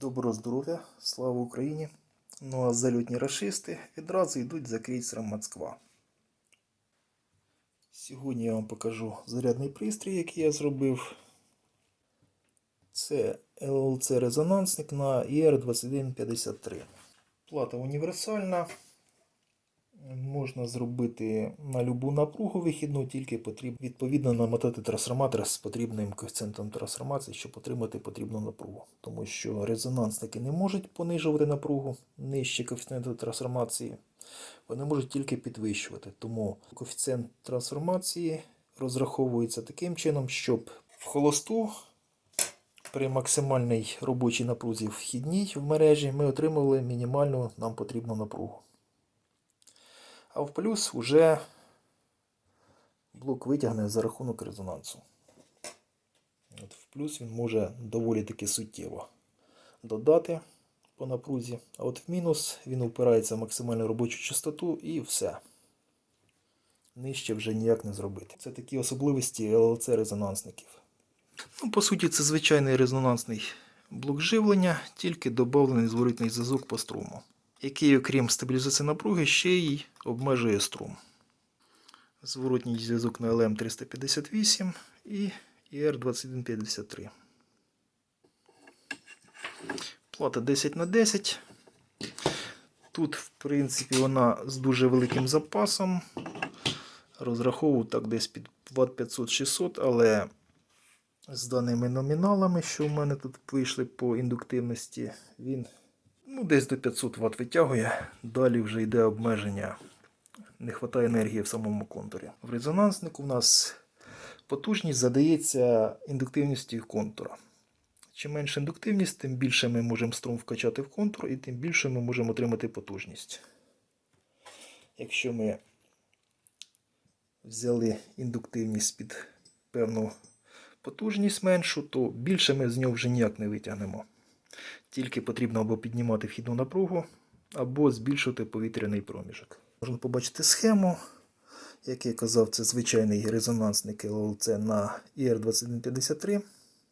Доброго здоров'я, слава Україні! Ну а залютні расисти відразу йдуть за крейсером Москва. Сьогодні я вам покажу зарядний пристрій, який я зробив. Це ЛЛЦ резонансник на IR2153. Плата універсальна. Можна зробити на любу напругу вихідну, тільки потрібно відповідно намотати трансформатор з потрібним коефіцієнтом трансформації, щоб отримати потрібну напругу. Тому що резонансники не можуть понижувати напругу нижче коефіцієнту трансформації, вони можуть тільки підвищувати. Тому коефіцієнт трансформації розраховується таким чином, щоб в холосту при максимальній робочій напрузі вхідній в мережі ми отримували мінімальну нам потрібну напругу. А в плюс вже блок витягне за рахунок резонансу. От В плюс він може доволі таки суттєво додати по напрузі. А от в мінус він упирається в максимальну робочу частоту і все. Нижче вже ніяк не зробити. Це такі особливості ЛЛЦ резонансників. Ну, по суті, це звичайний резонансний блок живлення, тільки додавлений зворотний зв'язок по струму який, окрім стабілізації напруги, ще й обмежує струм. Зворотній зв'язок на LM358 і ER2153. Плата 10 на 10 Тут, в принципі, вона з дуже великим запасом. Розраховував так десь під Вт 500-600, але з даними номіналами, що в мене тут вийшли по індуктивності, він Ну, десь до 500 Вт витягує. Далі вже йде обмеження. Не вистачає енергії в самому контурі. В резонанснику у нас потужність задається індуктивністю контура. Чим менша індуктивність, тим більше ми можемо струм вкачати в контур і тим більше ми можемо отримати потужність. Якщо ми взяли індуктивність під певну потужність меншу, то більше ми з нього вже ніяк не витягнемо. Тільки потрібно або піднімати вхідну напругу, або збільшувати повітряний проміжок. Можна побачити схему. Як я казав, це звичайний резонансник ЛЛЦ на IR2153.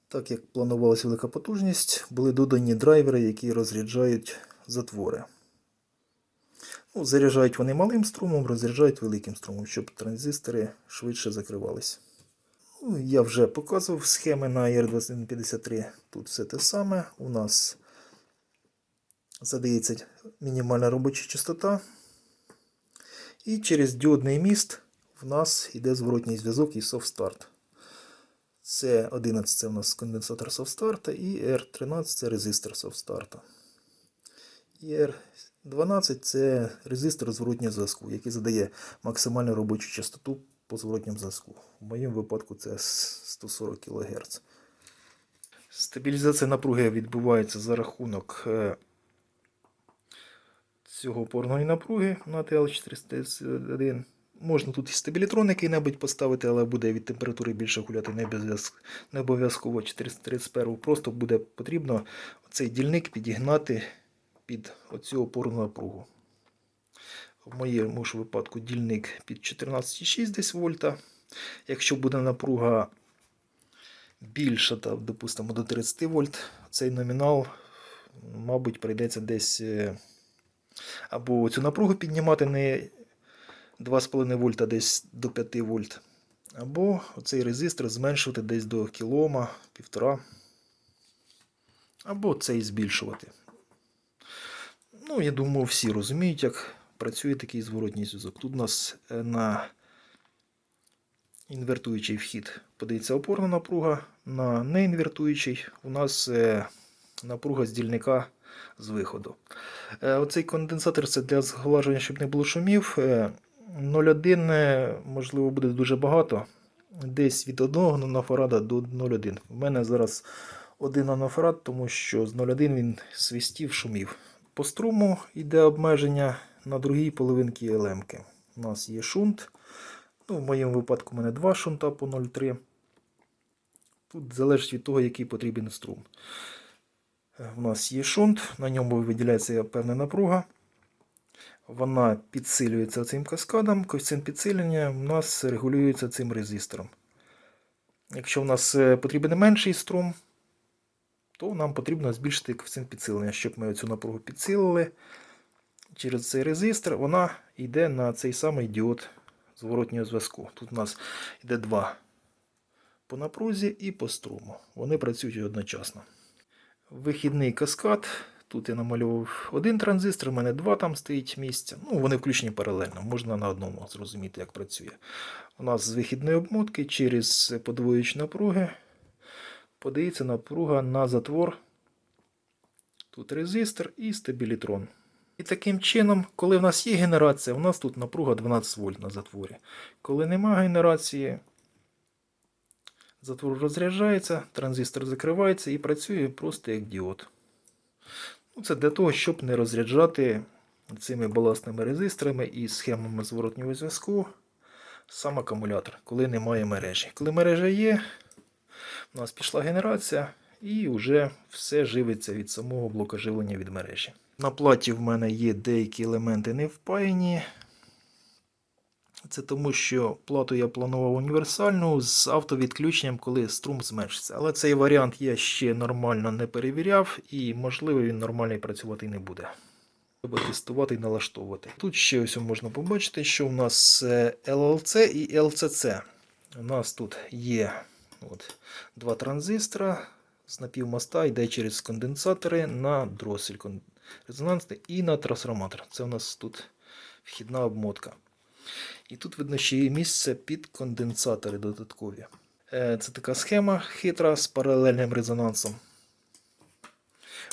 Так як планувалася велика потужність, були додані драйвери, які розряджають затвори. Ну, Заряджають вони малим струмом, розряджають великим струмом, щоб транзистори швидше закривалися. Ну, Я вже показував схеми на IR2153. Тут все те саме. У нас задається мінімальна робоча частота. І через діодний міст в нас йде зворотній зв'язок і софт-старт. Це 11 це у нас конденсатор софт-старта і R13 це резистор софт-старта. І R12 це резистор зворотнього зв'язку, який задає максимальну робочу частоту по зворотньому зв'язку. В моєму випадку це 140 кГц. Стабілізація напруги відбувається за рахунок цього опорної напруги на TL431. Можна тут і стабілітрон який-небудь поставити, але буде від температури більше гуляти не, обов'язково 431. Просто буде потрібно цей дільник підігнати під оцю опорну напругу. В моєму ж випадку дільник під 14,6 десь вольта. Якщо буде напруга більша, допустимо, до 30 вольт, цей номінал, мабуть, прийдеться десь е, або цю напругу піднімати не 2,5 вольта десь до 5 вольт, або цей резистор зменшувати десь до кілома, півтора, або цей збільшувати. Ну, я думаю, всі розуміють, як працює такий зворотній зв'язок. Тут у нас е, на інвертуючий вхід подається опорна напруга, на неінвертуючий у нас е, напруга з дільника з виходу. Е, оцей конденсатор це для зглаження, щоб не було шумів. 0,1, можливо, буде дуже багато. Десь від 1 нанофарада до 0,1. У мене зараз 1 нанофарад, тому що з 0,1 він свистів шумів. По струму йде обмеження на другій половинці елемки. У нас є шунт. Ну, В моєму випадку у мене два шунта по 0,3. Тут залежить від того, який потрібен струм. У нас є шунт, на ньому виділяється певна напруга. Вона підсилюється цим каскадом. Коефіцієнт підсилення у нас регулюється цим резистором. Якщо в нас е, потрібен менший струм, то нам потрібно збільшити коефіцієнт підсилення. Щоб ми цю напругу підсилили через цей резистор, вона йде на цей самий діод зворотнього зв'язку. Тут у нас йде два по напрузі і по струму. Вони працюють одночасно. Вихідний каскад. Тут я намалював один транзистор, у мене два там стоїть місця. Ну, вони включені паралельно, можна на одному зрозуміти, як працює. У нас з вихідної обмотки через подвоюючі напруги подається напруга на затвор. Тут резистор і стабілітрон. І таким чином, коли в нас є генерація, у нас тут напруга 12 вольт на затворі. Коли немає генерації, затвор розряджається, транзистор закривається і працює просто як діод. Ну, Це для того, щоб не розряджати цими баласними резисторами і схемами зворотнього зв'язку сам акумулятор, коли немає мережі. Коли мережа є, у нас пішла генерація і вже все живиться від самого блока живлення від мережі. На платі в мене є деякі елементи не впаяні. Це тому, що плату я планував універсальну з автовідключенням, коли струм зменшиться. Але цей варіант я ще нормально не перевіряв, і, можливо, він нормально працювати не буде. Треба тестувати і налаштовувати. Тут ще ось можна побачити, що у нас е, LLC і LCC. У нас тут є от, два транзистора з напівмоста, йде через конденсатори на дросель резонансний і на трансформатор. Це у нас тут вхідна обмотка. І тут видно, ще є місце під конденсатори додаткові. Е, Це така схема хитра з паралельним резонансом.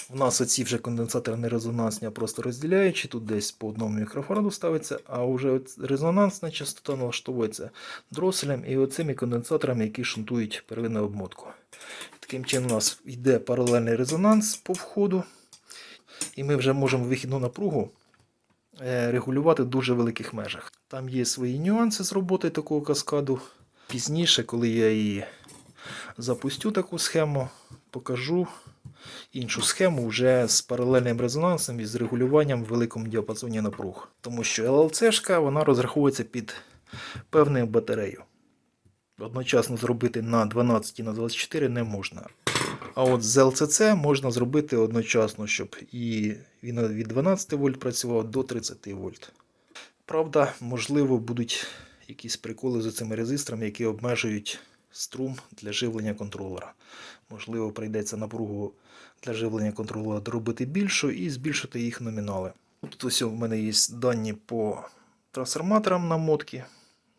У нас оці вже конденсатори не резонансні, а просто розділяючі. Тут десь по одному мікрофараду ставиться, а вже резонансна частота налаштовується дроселем і оцими конденсаторами, які шунтують первинну обмотку. Таким чином у нас йде паралельний резонанс по входу. І ми вже можемо вихідну напругу регулювати в дуже великих межах. Там є свої нюанси з роботи такого каскаду. Пізніше, коли я її запустю таку схему, покажу іншу схему вже з паралельним резонансом і з регулюванням в великому діапазоні напруг. Тому що LLC вона розраховується під певною батарею. Одночасно зробити на 12 і на 24 не можна. А от з LCC можна зробити одночасно, щоб і він від 12 вольт працював до 30 вольт. Правда, можливо, будуть якісь приколи з цими резисторами, які обмежують струм для живлення контролера. Можливо, прийдеться напругу для живлення контролера доробити більшу і збільшити їх номінали. Тут ось у мене є дані по трансформаторам на мотки.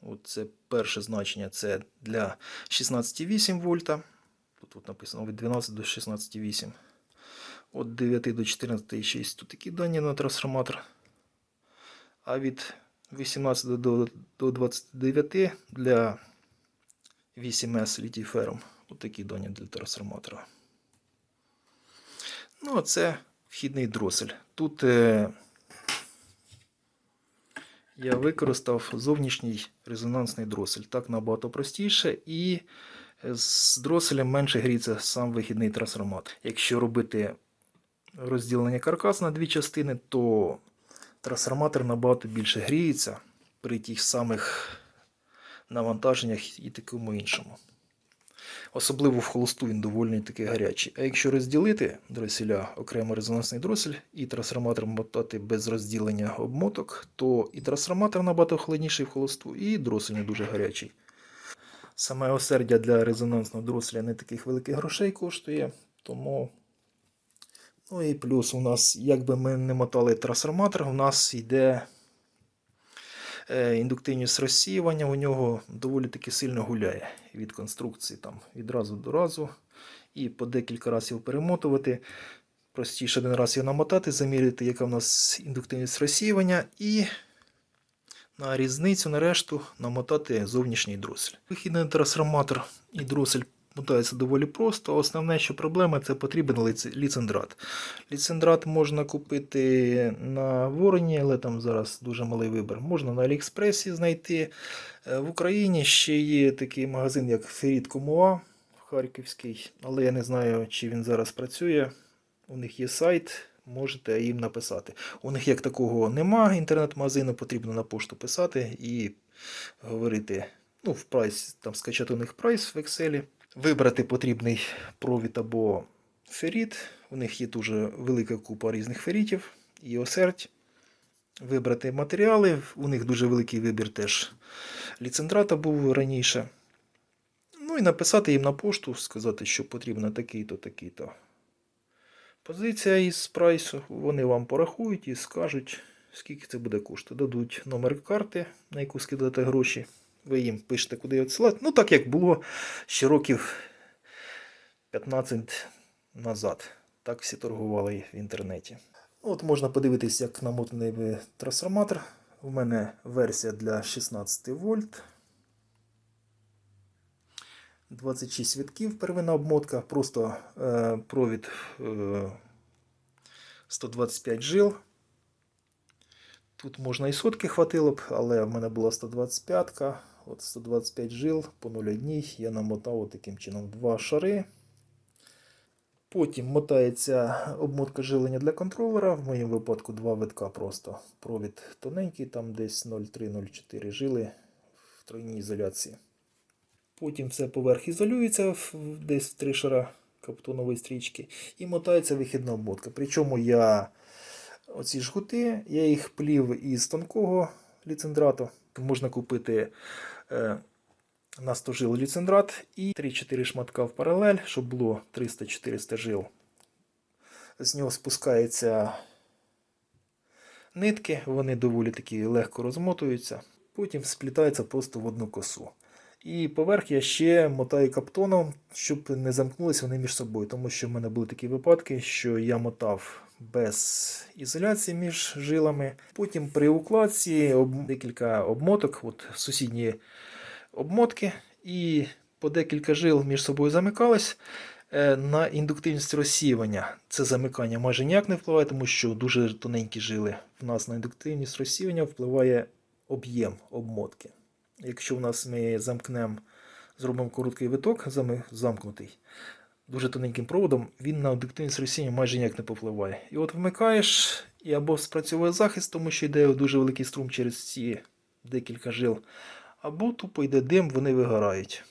От це перше значення це для 16,8 вольта. Тут написано від 12 до 16,8. Від 9 до 14,6 тут такі дані на трансформатор. А від 18 до, до 29 для 8С літій фером. Ось такі дані для трансформатора. Ну, а це вхідний дросель. Тут е, я використав зовнішній резонансний дросель. Так набагато простіше і з дроселем менше гріється сам вихідний трансформатор. Якщо робити розділення каркасу на дві частини, то трансформатор набагато більше гріється при тих самих навантаженнях і такому іншому. Особливо в холосту він доволі таки гарячий. А якщо розділити дроселя окремо резонансний дросель і трансформатор мотати без розділення обмоток, то і трансформатор набагато холодніший в холосту, і дросель не дуже гарячий. Саме осердя для резонансного дроселя не таких великих грошей коштує, тому. Ну і плюс у нас, як би ми не мотали трансформатор, у нас йде е, індуктивність розсіювання, у нього доволі таки сильно гуляє від конструкції там від разу до разу. І по декілька разів перемотувати. Простіше один раз його намотати, заміряти, яка в нас індуктивність розсіювання, і на різницю на решту намотати зовнішній дросель. Вихідний трансформатор і дросель мотаються доволі просто. Основне, що проблема, це потрібен ліцендрат. Ліцендрат можна купити на Вороні, але там зараз дуже малий вибір. Можна на Аліекспресі знайти. Е, В Україні ще є такий магазин, як Ферід Комуа Харківський, але я не знаю, чи він зараз працює. У них є сайт, можете їм написати. У них як такого нема інтернет-магазину, потрібно на пошту писати і говорити, ну, в прайс, там скачати у них прайс в Excel, вибрати потрібний провід або феріт. У них є дуже велика купа різних ферітів і осерть. Вибрати матеріали. У них дуже великий вибір теж ліцендрата був раніше. Ну і написати їм на пошту, сказати, що потрібно такий-то, такий-то. Позиція із прайсу. Вони вам порахують і скажуть, скільки це буде коштувати. Дадуть номер карти, на яку скидати гроші. Ви їм пишете, куди відсилати. Ну, так як було ще років 15 назад. Так всі торгували в інтернеті. От можна подивитись, як намотаний трансформатор. У мене версія для 16 вольт. 26 вітків первинна обмотка, просто е, провід е, 125 жил. Тут можна і сотки хватило б, але в мене була 125. От 125 жил по 0,1 я намотав от таким чином два шари. Потім мотається обмотка жилення для контролера. В моєму випадку два витка просто. Провід тоненький, там десь 0,3-0,4 жили в тройній ізоляції. Потім все поверх ізолюється десь в три каптонової стрічки і мотається вихідна обмотка. Причому я оці жгути, я їх плів із тонкого ліцендрату. Можна купити е, на 100 жил ліцендрат і 3-4 шматка в паралель, щоб було 300-400 жил. З нього спускаються нитки, вони доволі такі легко розмотуються. Потім сплітаються просто в одну косу. І поверх я ще мотаю каптоном, щоб не замкнулися вони між собою. Тому що в мене були такі випадки, що я мотав без ізоляції між жилами. Потім при укладці об... декілька обмоток, от сусідні обмотки, і по декілька жил між собою замикались. Е, На індуктивність розсіювання це замикання майже ніяк не впливає, тому що дуже тоненькі жили. В нас на індуктивність розсіювання впливає об'єм обмотки. Якщо в нас ми замкнемо, зробимо короткий виток, замкнутий, дуже тоненьким проводом, він на індуктивність розсіяння майже ніяк не попливає. І от вмикаєш, і або спрацьовує захист, тому що йде дуже великий струм через ці декілька жил, або тупо йде дим, вони вигорають.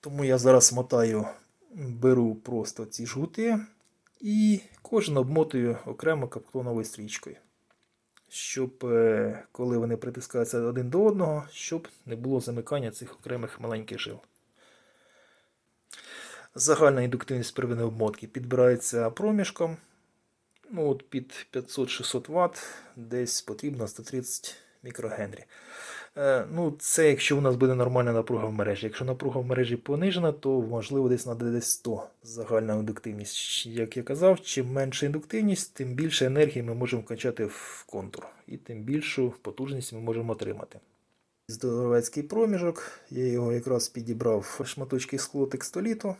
Тому я зараз мотаю, беру просто ці жгути і кожен обмотую окремо каптоновою стрічкою. Щоб е, коли вони притискаються один до одного, щоб не було замикання цих окремих маленьких жил. Загальна індуктивність первинної обмотки підбирається проміжком. Ну, от під 500-600 Вт десь потрібно 130 мікрогенрі. Е, ну, це якщо у нас буде нормальна напруга в мережі. Якщо напруга в мережі понижена, то можливо десь на десь 100 загальна індуктивність. Як я казав, чим менша індуктивність, тим більше енергії ми можемо вкачати в контур, і тим більшу потужність ми можемо отримати. Здоровецький проміжок, я його якраз підібрав шматочки скло текстоліту.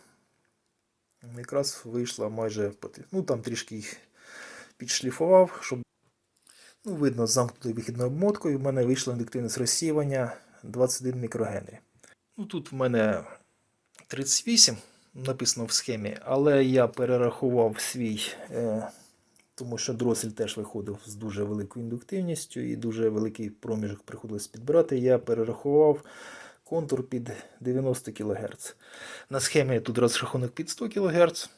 Якраз вийшла майже ну там трішки їх підшліфував, щоб Ну, видно, з замкнутою вихідною обмоткою в мене вийшло індуктивність розсіювання 21 мікрогенрі. Ну, тут в мене 38 написано в схемі, але я перерахував свій, е, тому що дросель теж виходив з дуже великою індуктивністю і дуже великий проміжок приходилось підбирати. Я перерахував контур під 90 кГц. На схемі тут розрахунок під 100 кГц.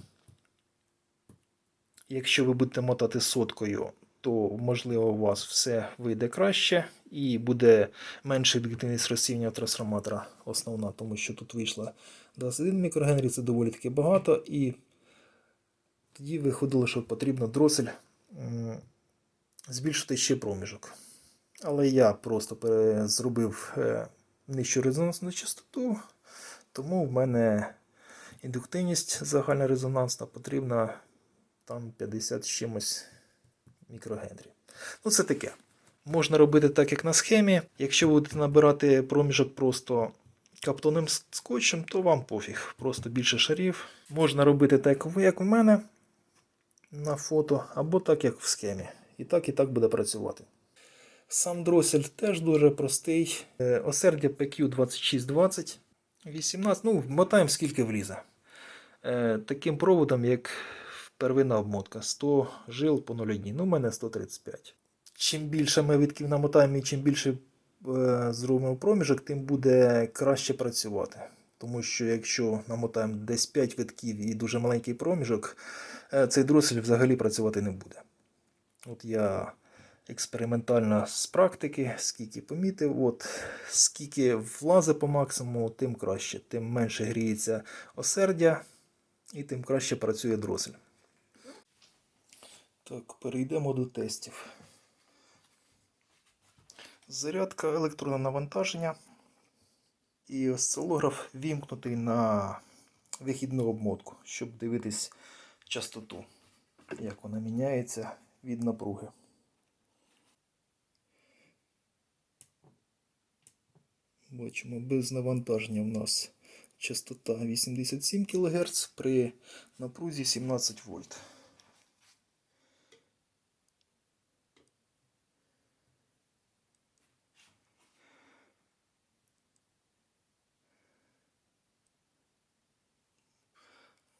Якщо ви будете мотати соткою, то можливо у вас все вийде краще і буде менша індуктивність розсіяння трансформатора основна, тому що тут вийшло 21 мікрогенрі, це доволі таки багато. І тоді виходило, що потрібно дросель збільшити ще проміжок. Але я просто зробив е, нижчу резонансну частоту, тому в мене індуктивність загальна резонансна потрібна там 50 з чимось мікрогенрі. Ну, це таке. Можна робити так, як на схемі. Якщо ви будете набирати проміжок просто каптонним скотчем, то вам пофіг. Просто більше шарів. Можна робити так, як у мене на фото, або так, як в схемі. І так, і так буде працювати. Сам дросель теж дуже простий. Е, Осердя PQ 2620. 18, ну, мотаємо скільки влізе. Е, Таким проводом, як первинна обмотка 100 жил по 0,1. Ну, у мене 135. Чим більше ми витків намотаємо і чим більше е, зробимо проміжок, тим буде краще працювати. Тому що якщо намотаємо десь 5 витків і дуже маленький проміжок, е, цей дросель взагалі працювати не буде. От я експериментально з практики, скільки помітив, от скільки влазить по максимуму, тим краще, тим менше гріється осердя і тим краще працює дросель. Так, перейдемо до тестів. Зарядка електронне навантаження і осцилограф вімкнутий на вихідну обмотку, щоб дивитись частоту, як вона міняється від напруги. Бачимо, без навантаження в нас частота 87 кГц при напрузі 17 вольт.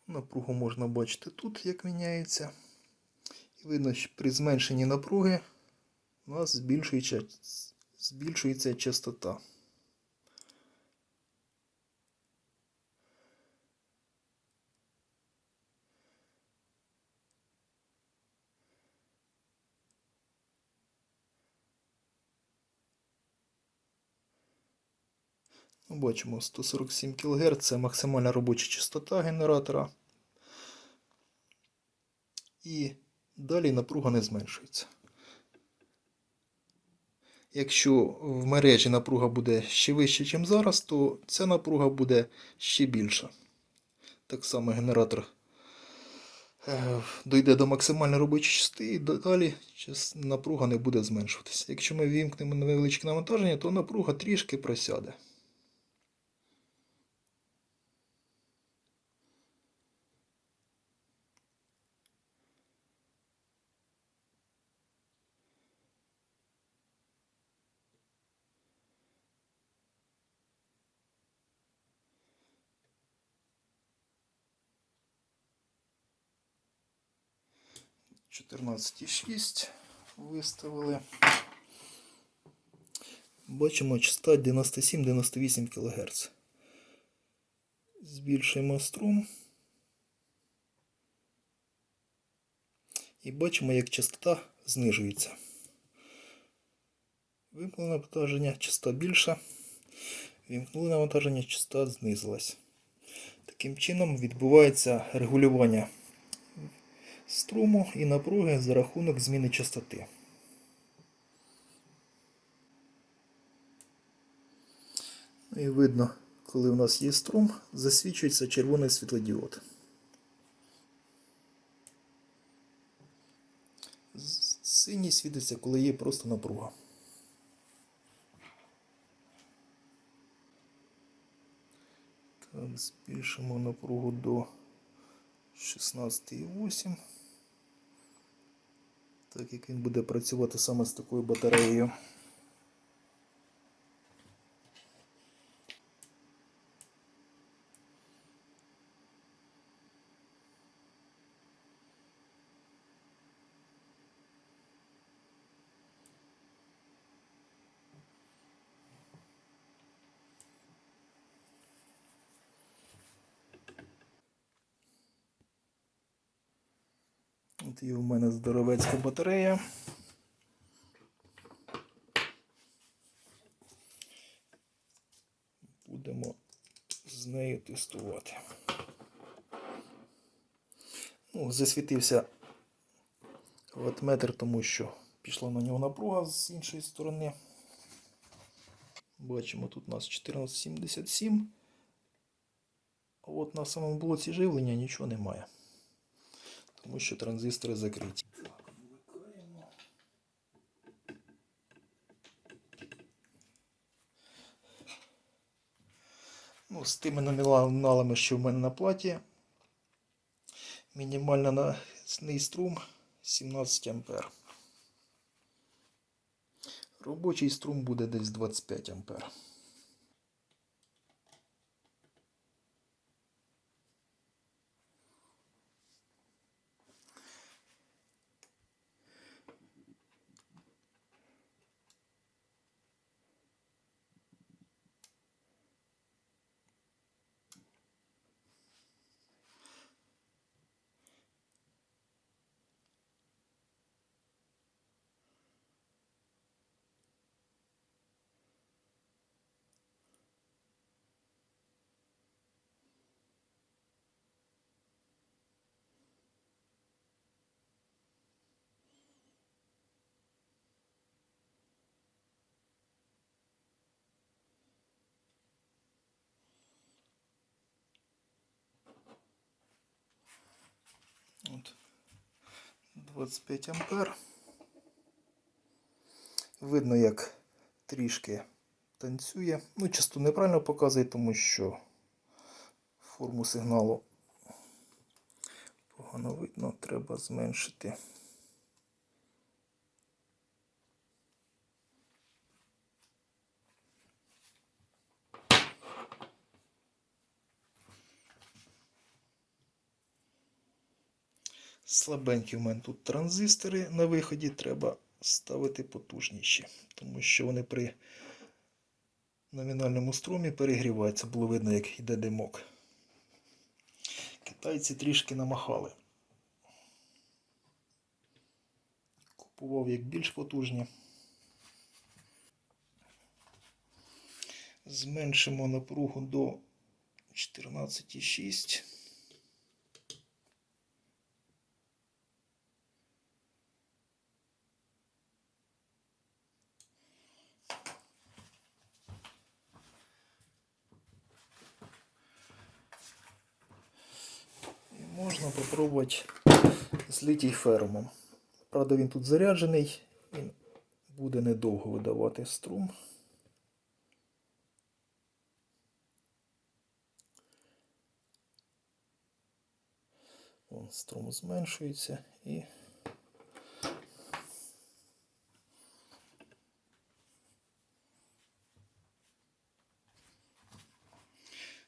Напругу можна бачити тут, як міняється. І видно, що при зменшенні напруги у нас збільшується, збільшується частота. Бачимо 147 кГц це максимальна робоча частота генератора. І далі напруга не зменшується. Якщо в мережі напруга буде ще вища, ніж зараз, то ця напруга буде ще більша. Так само генератор е, дойде до максимальної робочої частоти і далі напруга не буде зменшуватися. Якщо ми вімкнемо невеличке навантаження, то напруга трішки просяде. Чотирнадцять і шість виставили. Бачимо частота 97-98 кГц. Збільшуємо струм. І бачимо, як частота знижується. Вимкнули навантаження, частота більша. Вімкнули навантаження, частота знизилась. Таким чином відбувається регулювання струму і напруги за рахунок зміни частоти. Ну І видно, коли у нас є струм, засвічується червоний світлодіод. Синій світиться, коли є просто напруга. Так, збільшимо напругу до 16,8. Так як він буде працювати саме з такою батареєю. Є у мене здоровецька батарея. Будемо з нею тестувати. Ну, засвітився ватметр, тому що пішла на нього напруга з іншої сторони. Бачимо, тут у нас 1477. А от на самому блоці живлення нічого немає. Тому що транзистори закриті. Ну, з тими номіналами, що в мене на платі. Мінімальна насний струм 17 ампер. Робочий струм буде десь 25 ампер. 25 ампер. Видно, як трішки танцює. Ну, часто неправильно показує, тому що форму сигналу погано видно, треба зменшити. Слабенькі в мене тут транзистори на виході, треба ставити потужніші, тому що вони при номінальному струмі перегріваються. Було видно, як йде димок. Китайці трішки намахали. Купував як більш потужні. Зменшимо напругу до 14,6. І можна попробувати з літій фермом. Правда, він тут заряджений, він буде недовго видавати струм. Вон струм зменшується і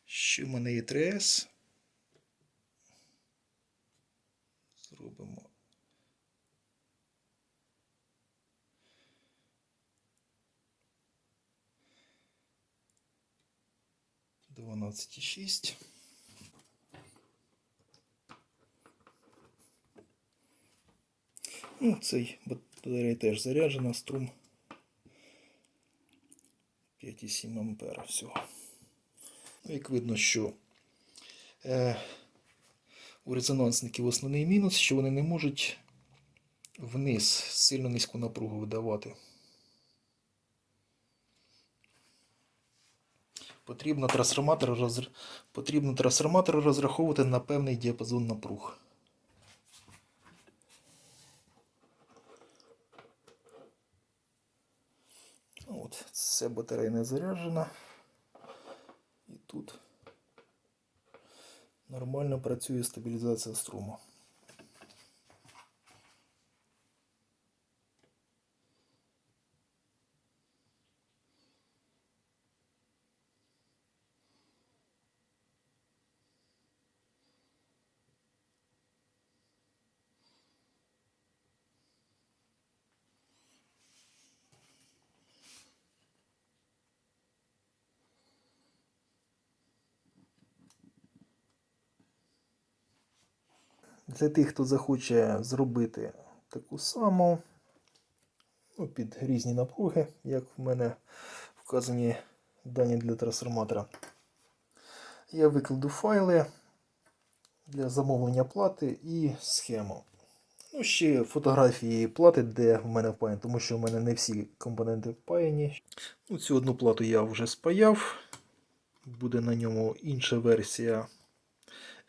ще в мене є 3С. 12,6. Ну, цей батарея теж заряджена, струм 5,7 ампера всього. Ну, Як видно, що е, у резонансників основний мінус, що вони не можуть вниз сильно низьку напругу видавати. Потрібно трансформатор, роз... Потрібно трансформатор розраховувати на певний діапазон напруг. Ну, От, це батарея не заряджена. І тут нормально працює стабілізація струму. Для тих, хто захоче зробити таку саму, ну, під різні напруги, як в мене вказані дані для трансформатора, я викладу файли для замовлення плати і схему. Ну, ще фотографії плати, де в мене впаяні, тому що в мене не всі компоненти впаяні. Ну, Цю одну плату я вже спаяв. Буде на ньому інша версія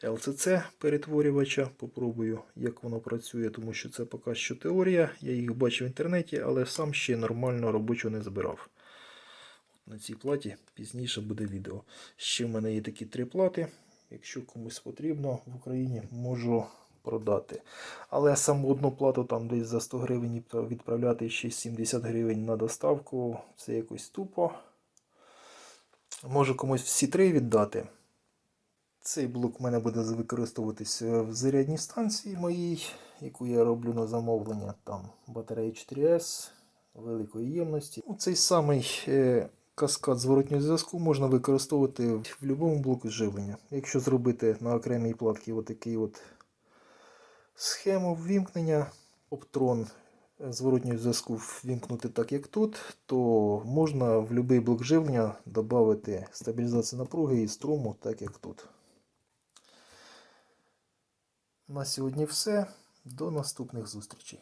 LCC перетворювача. Попробую, як воно працює, тому що це поки що теорія. Я їх бачив в інтернеті, але сам ще нормально робочого не збирав. От на цій платі пізніше буде відео. Ще в мене є такі три плати. Якщо комусь потрібно в Україні, можу продати. Але саму одну плату там десь за 100 гривень відправляти ще 70 гривень на доставку. Це якось тупо. Можу комусь всі три віддати. Цей блок в мене буде використовуватися в зарядній станції моїй, яку я роблю на замовлення. Там батарея 4С великої ємності. Ну, Цей самий е, каскад зворотнього зв'язку можна використовувати в будь-якому блоку живлення. Якщо зробити на окремій платці отакий от схему ввімкнення, оптрон зворотнього зв'язку ввімкнути так, як тут, то можна в будь-який блок живлення додати стабілізацію напруги і струму, так як тут. На сьогодні все. До наступних зустрічей.